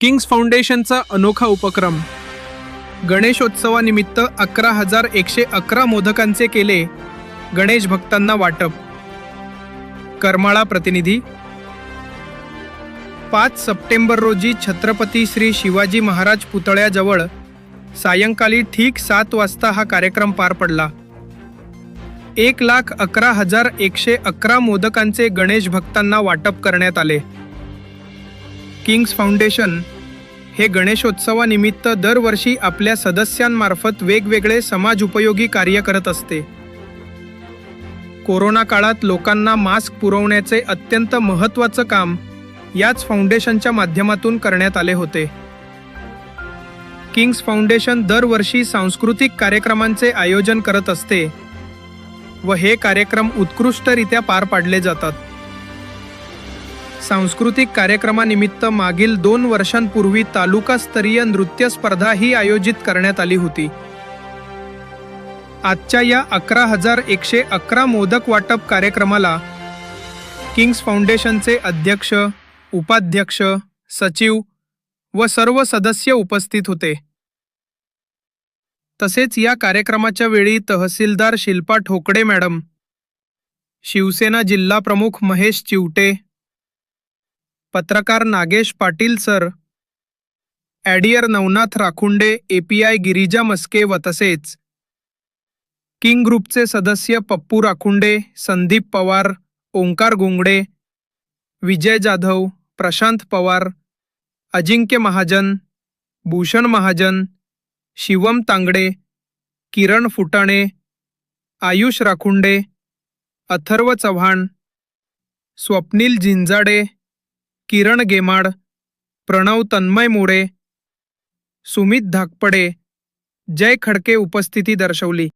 Kings फाउंडेशनचा अनोखा उपक्रम. गणेशोत्सवानिमित्त अकरा हजार एकशे अकरा मोदकांचे केले गणेश भक्तांना वाटप. करमाळा प्रतिनिधी. पाच सप्टेंबर रोजी छत्रपती श्री शिवाजी महाराज पुतळ्याजवळ सायंकाळी ठीक सात वाजता हा कार्यक्रम पार पडला. एक लाख अकरा हजार एकशे अकरा मोदकांचे गणेश भक्तांना वाटप करण्यात आले. किंग्स फाउंडेशन हे गणेशोत्सवानिमित्त दरवर्षी आपल्या सदस्यांमार्फत वेगवेगळे समाज उपयोगी कार्य करत असते. कोरोना काळात लोकांना मास्क पुरवण्याचे अत्यंत महत्त्वाचं काम याच फाउंडेशनच्या माध्यमातून करण्यात आले होते. किंग्स फाउंडेशन दरवर्षी सांस्कृतिक कार्यक्रमांचे आयोजन करत असते व हे कार्यक्रम उत्कृष्टरित्या पार पाडले जातात. सांस्कृतिक कार्यक्रमानिमित्त मागील दोन वर्षांपूर्वी तालुकास्तरीय नृत्य स्पर्धा ही आयोजित करण्यात आली होती. आजच्या या अकरा हजार एकशे अकरा मोदक वाटप कार्यक्रमाला किंग्स फाउंडेशनचे अध्यक्ष उपाध्यक्ष सचिव व सर्व सदस्य उपस्थित होते. तसेच या कार्यक्रमाच्या वेळी तहसीलदार शिल्पा ठोकडे मॅडम शिवसेना जिल्हा प्रमुख महेश चिवटे पत्रकार नागेश पाटील सर. ॲडियर नवनाथ राखुंडे एपीआय गिरिजा मस्के व तसेच किंग ग्रुपचे सदस्य पप्पू राखुंडे संदीप पवार ओंकार गोंगडे विजय जाधव प्रशांत पवार अजिंक्य महाजन भूषण महाजन शिवम तांगडे किरण फुटाणे आयुष राखुंडे अथर्व चव्हाण स्वप्नील झिंजाडे किरण गेमाड प्रणव तन्मय मोडे सुमित धाकपडे जय खडके उपस्थिती दर्शवली.